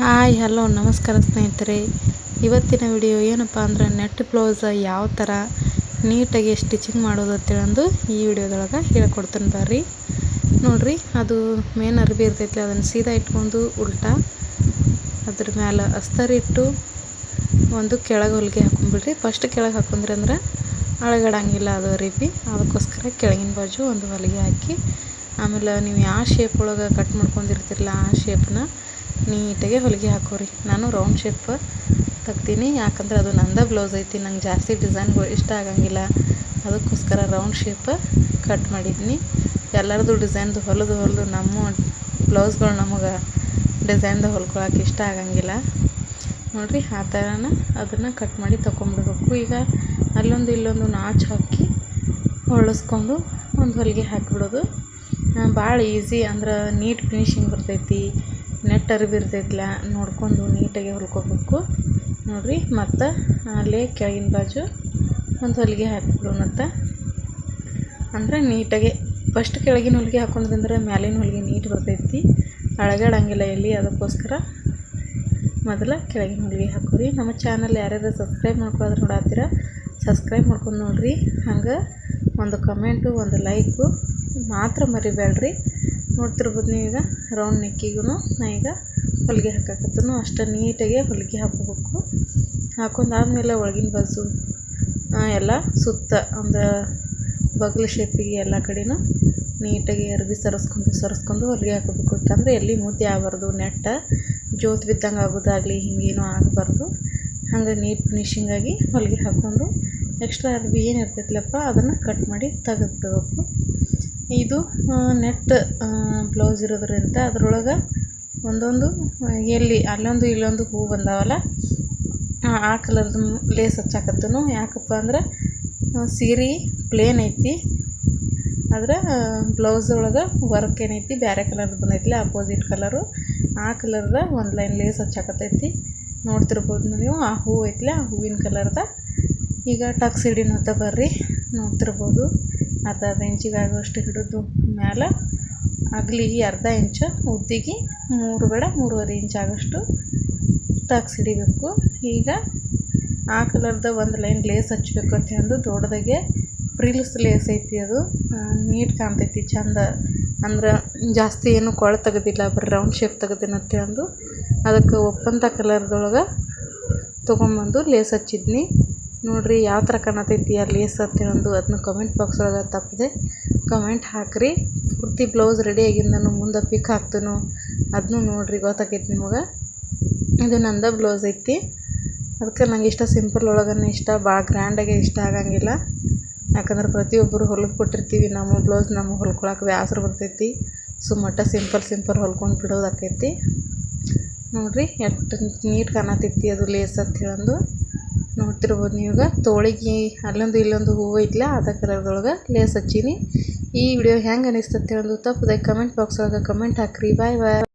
Hi, hello, ನಮಸ್ಕಾರ ಸ್ನೇಹಿತರೆ. ಇವತ್ತಿನ ವಿಡಿಯೋ ಏನಪ್ಪ ಅಂದ್ರೆ ನೆಟ್ ಬ್ಲೌಸ್ ಯಾವ ಥರ ನೀಟಾಗಿ ಸ್ಟಿಚಿಂಗ್ ಮಾಡೋದು ಅಂತೇಳಂದು ಈ ವಿಡಿಯೋದೊಳಗೆ ಹೇಳ್ಕೊಡ್ತೀನಿ ಬರ್ರಿ. ನೋಡ್ರಿ, ಅದು ಮೇನ್ ಅರ್ಬಿ ಇರ್ತೈತಿ ಅದನ್ನು ಸೀದಾ ಇಟ್ಕೊಂಡು ಉಲ್ಟಾ ಅದ್ರ ಮ್ಯಾಲೆ ಅಸ್ತರಿಟ್ಟು ಒಂದು ಕೆಳಗೆ ಹೊಲಿಗೆ ಹಾಕೊಂಡ್ಬಿಡ್ರಿ ಫಸ್ಟ್ ಕೆಳಗೆ ಹಾಕೊಂಡ್ರಿ ಅಂದ್ರೆ ಅಳಗಡಂಗಿಲ್ಲ ಅದು ಅರಿಬಿ. ಅದಕ್ಕೋಸ್ಕರ ಕೆಳಗಿನ ಬಾಜು ಒಂದು ಹೊಲಿಗೆ ಹಾಕಿ, ಆಮೇಲೆ ನೀವು ಯಾವ ಶೇಪ್ ಒಳಗೆ ಕಟ್ ಮಾಡ್ಕೊಂಡಿರ್ತಿರಲ್ಲ ಆ ಶೇಪ್ನ ನೀಟಾಗಿ ಹೊಲಿಗೆ ಹಾಕೋರಿ. ನಾನು ರೌಂಡ್ ಶೇಪ್ ತೆಗ್ತೀನಿ. ಯಾಕಂದ್ರೆ ಅದು ನಂದ ಬ್ಲೌಸ್ ಐತಿ. ನಂಗೆ ಜಾಸ್ತಿ ಡಿಸೈನ್ಗಳು ಇಷ್ಟ ಆಗಂಗಿಲ್ಲ. ಅದಕ್ಕೋಸ್ಕರ ರೌಂಡ್ ಶೇಪ್ ಕಟ್ ಮಾಡಿದ್ದೀನಿ ಎಲ್ಲರದು ಡಿಸೈನ್ದು ಹೊಲಿದು ಹೊಲಿದು ನಮ್ಮ ಬ್ಲೌಸ್ಗಳು ನಮಗೆ ಡಿಸೈನ್ದು ಹೊಲ್ಕೊಳಕ್ಕೆ ಇಷ್ಟ ಆಗಂಗಿಲ್ಲ. ನೋಡಿರಿ, ಆ ಥರನ ಅದನ್ನು ಕಟ್ ಮಾಡಿ ತೊಗೊಂಬಿಡ್ಬೇಕು ಈಗ ಅಲ್ಲೊಂದು ಇಲ್ಲೊಂದು ನಾಚು ಹಾಕಿ ಹೊಳಿಸ್ಕೊಂಡು ಒಂದು ಹೊಲಿಗೆ ಹಾಕಿಬಿಡೋದು. ಭಾಳ ಈಸಿ ಅಂದ್ರೆ ನೀಟ್ ಫಿನಿಶಿಂಗ್ ಬರ್ತೈತಿ. ನೆಟ್ ಅರಿವಿ ಇರ್ತೈತಲ್ಲ ನೋಡ್ಕೊಂಡು ನೀಟಾಗಿ ಹೊಲ್ಕೋಬೇಕು ನೋಡಿರಿ, ಮತ್ತು ಅಲ್ಲೇ ಕೆಳಗಿನ ಬಾಜು ಒಂದು ಹೊಲಿಗೆ ಹಾಕ್ಬಿಡೋಣತ್ತ ಅಂದ್ರೆ ನೀಟಾಗಿ ಫಸ್ಟ್ ಕೆಳಗಿನ ಹೊಲಿಗೆ ಹಾಕೊಂಡ್ರಂದ್ರೆ ಮ್ಯಾಲಿನ ಹೊಲಿಗೆ ನೀಟ್ ಬರ್ತೈತಿ. ಅಳಗಾಡಂಗಿಲ್ಲ ಎಲ್ಲಿ, ಅದಕ್ಕೋಸ್ಕರ ಮೊದಲ ಕೆಳಗಿನ ಹೊಲಿಗೆ ಹಾಕೋರಿ. ನಮ್ಮ ಚಾನಲ್ ಯಾರ್ಯಾರು ಸಬ್ಸ್ಕ್ರೈಬ್ ಮಾಡ್ಕೊಳೋದ್ರೆ ನೋಡತ್ತೀರ ಸಬ್ಸ್ಕ್ರೈಬ್ ಮಾಡ್ಕೊಂಡು ನೋಡಿರಿ. ಹಂಗೆ ಒಂದು ಕಮೆಂಟು ಒಂದು ಲೈಕು ಮಾತ್ರ ಮರಿಬೇಡ್ರಿ ನೋಡ್ತಿರ್ಬೋದು ನೀವೀಗ ರೌಂಡ್ ನೆಕ್ಕಿಗೂ ನಾ ಈಗ ಹೊಲಿಗೆ ಹಾಕಕತ್ತನು, ಅಷ್ಟು ನೀಟಾಗೆ ಹೊಲಿಗೆ ಹಾಕೋಬೇಕು. ಹಾಕೊಂಡಾದ್ಮೇಲೆ ಒಳಗಿನ ಬಾಜು ಎಲ್ಲ ಸುತ್ತ ಒಂದು ಬಗ್ಲು ಶೇಪಿಗೆ ಎಲ್ಲ ಕಡೆನೂ ನೀಟಾಗಿ ಅರ್ಬಿ ಸರಿಸ್ಕೊಂಡು ಸರಿಸ್ಕೊಂಡು ಹೊಲಿಗೆ ಹಾಕೋಬೇಕು. ಯಾಕಂದರೆ ಎಲ್ಲಿ ಮುದ್ದೆ ಆಗಬಾರ್ದು, ನೆಟ್ಟ ಜೋತ್ ಬಿದ್ದಂಗೆ ಆಗೋದಾಗಲಿ, ಹಿಂಗೇನು ಆಗಬಾರ್ದು. ಹಂಗೆ ನೀಟ್ ಫಿನಿಶಿಂಗಾಗಿ ಹೊಲಿಗೆ ಹಾಕ್ಕೊಂಡು ಎಕ್ಸ್ಟ್ರಾ ಅರ್ಬಿ ಏನು ಇರ್ತೈತಿಲ್ಲಪ್ಪ ಅದನ್ನು ಕಟ್ ಮಾಡಿ ತೆಗೆದ್ಬಿಡ್ಬೇಕು. ಇದು ನೆಟ್ ಬ್ಲೌಸ್ ಇರೋದ್ರಿಂದ ಅದ್ರೊಳಗೆ ಒಂದೊಂದು ಎಲ್ಲಿ, ಅಲ್ಲೊಂದು, ಇಲ್ಲೊಂದು ಹೂ ಬಂದಾವಲ್ಲ, ಆ ಕಲರ್ದು ಲೇಸ್ ಹಚ್ಚಾಕತ್ತನು. ಯಾಕಪ್ಪ ಅಂದ್ರೆ ಸೀರೆ ಪ್ಲೇನ್ ಐತಿ. ಆದ್ರೆ ಬ್ಲೌಸ್ ಒಳಗೆ ವರ್ಕ್ ಏನೈತಿ ಬೇರೆ ಕಲರ್ದು ಬಂದೈತಿ ಅಪೋಸಿಟ್ ಕಲರು. ಆ ಕಲರ್ದ ಒಂದು ಲೈನ್ ಲೇಸ್ ಹಚ್ಚಾಕತ್ತೈತಿ. ನೋಡ್ತಿರ್ಬೋದು ನೀವು, ಆ ಹೂ ಐತಿಲ್ಲ ಆ ಹೂವಿನ ಕಲರ್ದ. ಈಗ ಟಕ್ಸ್ ಅಂತ ಬರ್ರಿ, ನೋಡ್ತಿರ್ಬೋದು. ಅರ್ಧ ಅರ್ಧ ಇಂಚಿಗೆ ಆಗುವಷ್ಟು ಹಿಡಿದು ಮ್ಯಾಲೆ ಅಗಲಿಗೆ ಅರ್ಧ ಇಂಚು ಉದ್ದಿಗೆ ಮೂರು ಬೇಡ, ಮೂರುವರೆ ಇಂಚ್ ಆಗೋಷ್ಟು ಟಕ್ಸ್ ಹಿಡಿಬೇಕು. ಈಗ ಆ ಕಲರ್ದು ಒಂದು ಲೈನ್ ಲೇಸ್ ಹಚ್ಬೇಕು ಅಂತ ಅಂದು ದೊಡ್ಡದಾಗೆ ಪ್ರಿಲ್ಸ್ ಲೇಸ್ ಐತಿ ಅದು. ನೀಟ್ ಕಾಣ್ತೈತಿ, ಚಂದ. ಅಂದ್ರೆ ಜಾಸ್ತಿ ಏನು ಕೊಳ ತೆಗೆದಿಲ್ಲ, ಬರೀ ರೌಂಡ್ ಶೇಪ್ ತೆಗೆದಿನಂತ ಅಂದು ಅದಕ್ಕೆ ಒಪ್ಪಂತ ಕಲರ್ದೊಳಗೆ ತೊಗೊಂಬಂದು ಲೇಸ್ ಹಚ್ಚಿದ್ನಿ. ನೋಡಿರಿ ಯಾವ ಥರ ಕಾಣತೈತಿ ಆ ಲೇಸ್ ಅಂತೇಳಂದು ಅದನ್ನ ಕಮೆಂಟ್ ಬಾಕ್ಸ್ ಒಳಗೆ ತಪ್ಪದೆ. ಕಮೆಂಟ್ ಹಾಕಿರಿ. ಪೂರ್ತಿ ಬ್ಲೌಸ್ ರೆಡಿ ಆಗಿಂದನು, ಮುಂದೆ ಪಿಕ್ ಹಾಕ್ತೇನು. ಅದನ್ನು ನೋಡಿರಿ ಗೊತ್ತಾಕೈತಿ ನಿಮಗೆ. ಇದು ನಂದ ಬ್ಲೌಸ್ ಐತಿ. ಅದಕ್ಕೆ ನಂಗೆ ಇಷ್ಟ ಸಿಂಪಲ್ ಒಳಗನೆ ಇಷ್ಟ, ಭಾಳ ಗ್ರ್ಯಾಂಡಾಗೆ ಇಷ್ಟ ಆಗಂಗಿಲ್ಲ. ಯಾಕಂದ್ರೆ ಪ್ರತಿಯೊಬ್ಬರು ಹೊಲಿದು ಕೊಟ್ಟಿರ್ತೀವಿ, ನಮ್ಮ ಬ್ಲೌಸ್ ನಮಗೆ ಹೊಲ್ಕೊಳಕ್ಕೆ ವ್ಯಾಸರು ಬರ್ತೈತಿ. ಸುಮ್ಮಟ ಸಿಂಪಲ್ ಸಿಂಪಲ್ ಹೊಲ್ಕೊಂಡು ಬಿಡೋದಾಕೈತಿ ನೋಡಿರಿ, ಎಷ್ಟು ನೀಟ್ ಕಾಣತೈತಿ ಅದು ಲೇಸ್ ಅಂತ ಹೇಳಂದು ನೋಡ್ತಿರ್ಬೋದು ನೀವೀಗ ತೋಳಿಗೆ ಅಲ್ಲೊಂದು ಇಲ್ಲೊಂದು ಹೂವು ಐತ್ಲ, ಅದ ಕಲರ್ದೊಳಗೆ ಲೇಸ್ ಹಚ್ಚೀನಿ. ಈ ವಿಡಿಯೋ ಹೆಂಗೆ ಅನಿಸ್ತತ್ತೆ ಒಂದು ತಪ್ಪದೆ ಕಮೆಂಟ್ ಬಾಕ್ಸ್ ಒಳಗೆ ಕಮೆಂಟ್ ಹಾಕ್ರಿ. ಬಾಯ್ ಬಾಯ್.